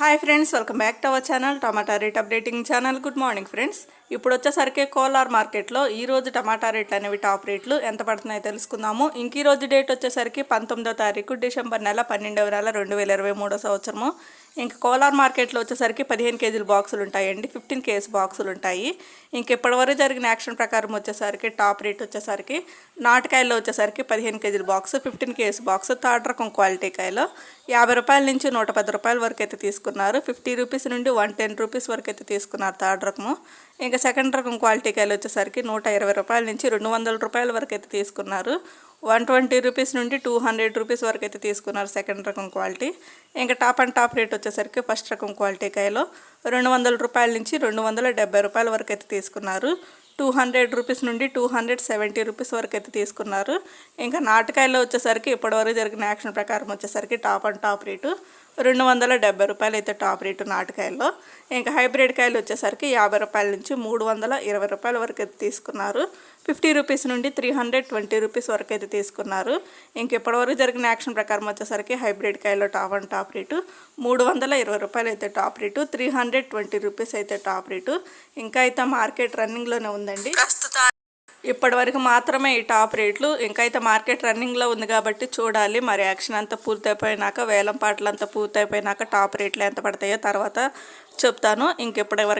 Hi friends, welcome back to our channel, Tomato Rate Updating channel. Good morning friends. ఇప్పుడు వచ్చేసరికి కోలార్ మార్కెట్లో ఈరోజు టమాటా రేట్లు అనేవి టాప్ రేట్లు ఎంత పడుతున్నాయో తెలుసుకుందాము ఇంక ఈ రోజు డేట్ వచ్చేసరికి పంతొమ్మిదో తారీఖు డిసెంబర్ నెల పన్నెండవ నెల రెండు వేల ఇరవై మూడో సంవత్సరము ఇంకా కోలార్ మార్కెట్లో వచ్చేసరికి పదిహేను కేజీల బాక్సులు ఉంటాయండి ఫిఫ్టీన్ కేజీ బాక్సులు ఉంటాయి ఇంక ఇప్పటివరకు జరిగిన యాక్షన్ ప్రకారం వచ్చేసరికి టాప్ రేట్ వచ్చేసరికి నాటుకాయల్లో వచ్చేసరికి పదిహేను కేజీల box fifteen kg box third రకం క్వాలిటీ కాయలో యాభై రూపాయల నుంచి నూట పది రూపాయల వరకు అయితే తీసుకున్నారు ఫిఫ్టీ రూపీస్ నుండి వన్ టెన్ రూపీస్ వరకు అయితే తీసుకున్నారు థర్డ్ రకము ఇంకా సెకండ్ రకం క్వాలిటీ కాయలు వచ్చేసరికి నూట ఇరవై రూపాయల నుంచి రెండు వందల రూపాయల వరకు అయితే తీసుకున్నారు వన్ ట్వంటీ రూపీస్ నుండి టూ హండ్రెడ్ రూపీస్ వరకు అయితే తీసుకున్నారు సెకండ్ రకం క్వాలిటీ ఇంకా టాప్ అండ్ టాప్ రేట్ వచ్చేసరికి ఫస్ట్ రకం క్వాలిటీ కాయలో రెండు వందల రూపాయల నుంచి రెండు వందల డెబ్బై రూపాయల వరకు అయితే తీసుకున్నారు టూ హండ్రెడ్ రూపీస్ నుండి టూ హండ్రెడ్ సెవెంటీ రూపీస్ వరకు అయితే తీసుకున్నారు ఇంకా నాటకాయల్లో వచ్చేసరికి ఇప్పటివరకు జరిగిన యాక్షన్ ప్రకారం వచ్చేసరికి టాప్ అండ్ టాప్ రేటు రెండు వందల డెబ్బై రూపాయలు అయితే టాప్ రేటు నాటకాయల్లో ఇంకా హైబ్రిడ్ కాయలు వచ్చేసరికి యాభై రూపాయల నుంచి మూడు వందల ఇరవై రూపాయల వరకు అయితే తీసుకున్నారు ఫిఫ్టీ రూపీస్ నుండి త్రీ హండ్రెడ్ ట్వంటీ రూపీస్ వరకు అయితే తీసుకున్నారు ఇంకెప్పటి వరకు జరిగిన యాక్షన్ ప్రకారం వచ్చేసరికి హైబ్రిడ్ కాయలో టాప్ అండ్ టాప్ రేటు మూడు వందల ఇరవై రూపాయలు అయితే top rate three hundred twenty rupees అయితే టాప్ రేటు ఇంకా అయితే మార్కెట్ రన్నింగ్లోనే ఉందండి ప్రస్తుత మాత్రమే ఈ టాప్ రేట్లు ఇంకా అయితే మార్కెట్ రన్నింగ్లో ఉంది కాబట్టి చూడాలి మరి యాక్షన్ అంతా పూర్తయిపోయినాక వేలం పాటలు అంతా పూర్తయిపోయినాక టాప్ రేట్లు ఎంత పడతాయో తర్వాత చెప్తాను ఇంకెప్పటివరకు